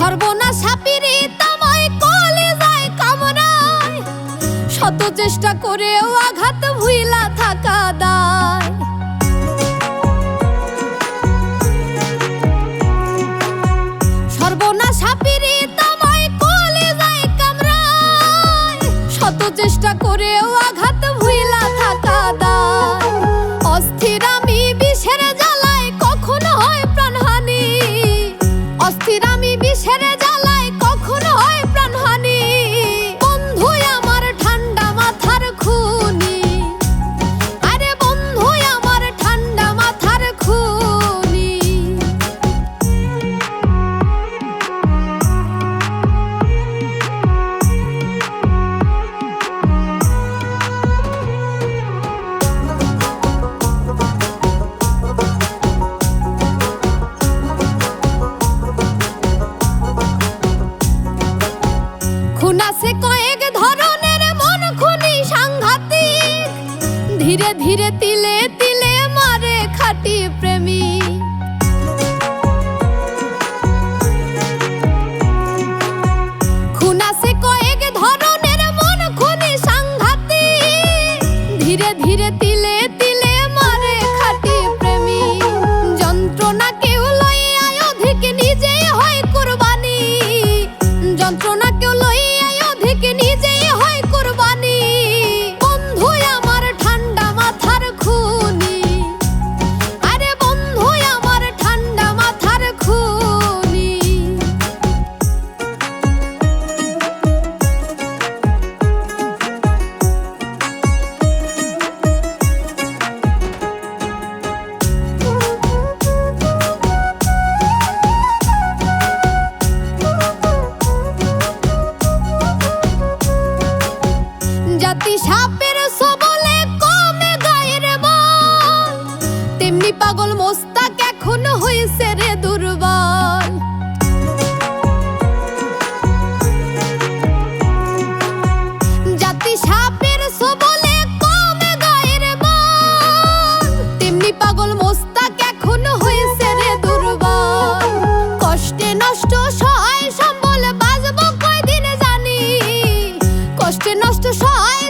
সর্বনাশ হাপিরে কলে যায় কামনায় শত চেষ্টা করেও আঘাত ভুইলা থাকা দায়। সর্বনাশ হাপিরে কলে যায় কামরায়। শত চেষ্টা করেও ধীরে তিলে তিলে মারে খাটি প্রেমী। খুনাসে কয়েক ধরনের মন খুনি সাংঘাতি ধীরে ধীরে তিলে তেমনি পাগল মোস্তাক এখন হয়েছে রে দুর্বল। জাতি সাপের সবলে পাগল কষ্টে নষ্ট সহায় সম্বল বাজব কয়দিন জানি। কষ্টে নষ্ট সহায়